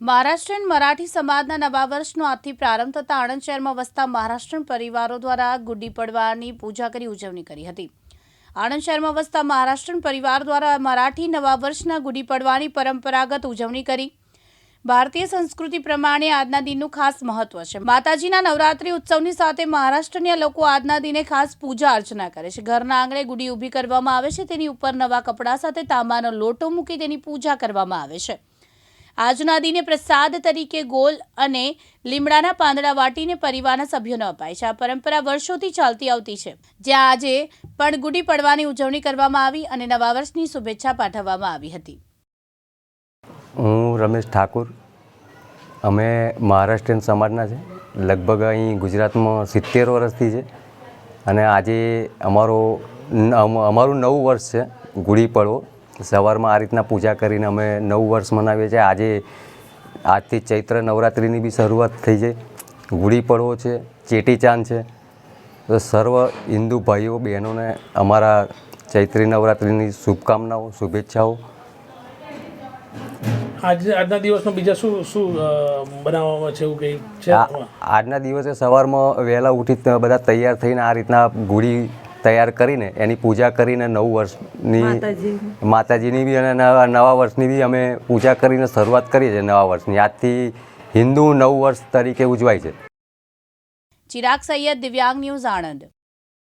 મહારાષ્ટ્રીયન મરાઠી સમાજના નવા વર્ષનો આજથી પ્રારંભ થતા આણંદ શહેરમાં વસતા મહારાષ્ટ્રીયન પરિવારો દ્વારા ગુડી પડવાની પૂજા કરી ઉજવણી કરી હતી. આણંદ શહેરમાં વસતા મહારાષ્ટ્રીયન પરિવાર દ્વારા મરાઠી નવા વર્ષના ગુડી પડવાની પરંપરાગત ઉજવણી કરી. ભારતીય સંસ્કૃતિ પ્રમાણે આજના દિનનું ખાસ મહત્વ છે. માતાજીના નવરાત્રી ઉત્સવની સાથે મહારાષ્ટ્રના લોકો આજના દિને ખાસ પૂજા અર્ચના કરે છે. ઘરના આંગણે ગુડી ઊભી કરવામાં આવે છે. તેની ઉપર નવા કપડાં સાથે તાંબાનો લોટો મૂકી તેની પૂજા કરવામાં આવે છે. આજના દિને પ્રસાદ તરીકે ગોલ અને લીમડાના પાંદડા વાટીને પરિવારના સભ્યોને અપાય છે. આ પરંપરા વર્ષોથી ચાલતી આવતી છે. જ્યાં આજે પણ ગુડી પડવાની ઉજવણી કરવામાં આવી અને નવા વર્ષની શુભેચ્છા પાઠવવામાં આવી હતી. હું રમેશ ઠાકુર. અમે મહારાષ્ટ્રીયન સમાજના છે. લગભગ અહીં ગુજરાતમાં સિત્તેર વર્ષથી છે. અને આજે અમારો અમારું નવું વર્ષ છે ગુડી પડવો સવારમાં આ રીતના પૂજા કરીને અમે નવું વર્ષ મનાવીએ છીએ. આજે આજથી ચૈત્ર નવરાત્રિની બી શરૂઆત થઈ છે. ગુડી પડવો છે ચેટીચાંદ છે. તો સર્વ હિન્દુ ભાઈઓ બહેનોને અમારા ચૈત્રી નવરાત્રિની શુભકામનાઓ શુભેચ્છાઓ. આજ આજના દિવસમાં બીજા શું શું બનાવવામાં છે એવું કંઈ છે? આજના દિવસે સવારમાં વહેલા ઉઠી બધા તૈયાર થઈને આ રીતના ગુડી તૈયાર કરીને એની પૂજા કરીને નવું વર્ષની માતાજીની. બી અને નવા નવા વર્ષની બી અમે પૂજા કરીને શરૂઆત કરીએ છીએ નવા વર્ષની. આજથી હિન્દુ નવું વર્ષ તરીકે ઉજવાય છે. ચિરાગ સૈયદ દિવ્યાંગ ન્યૂઝ આણંદ.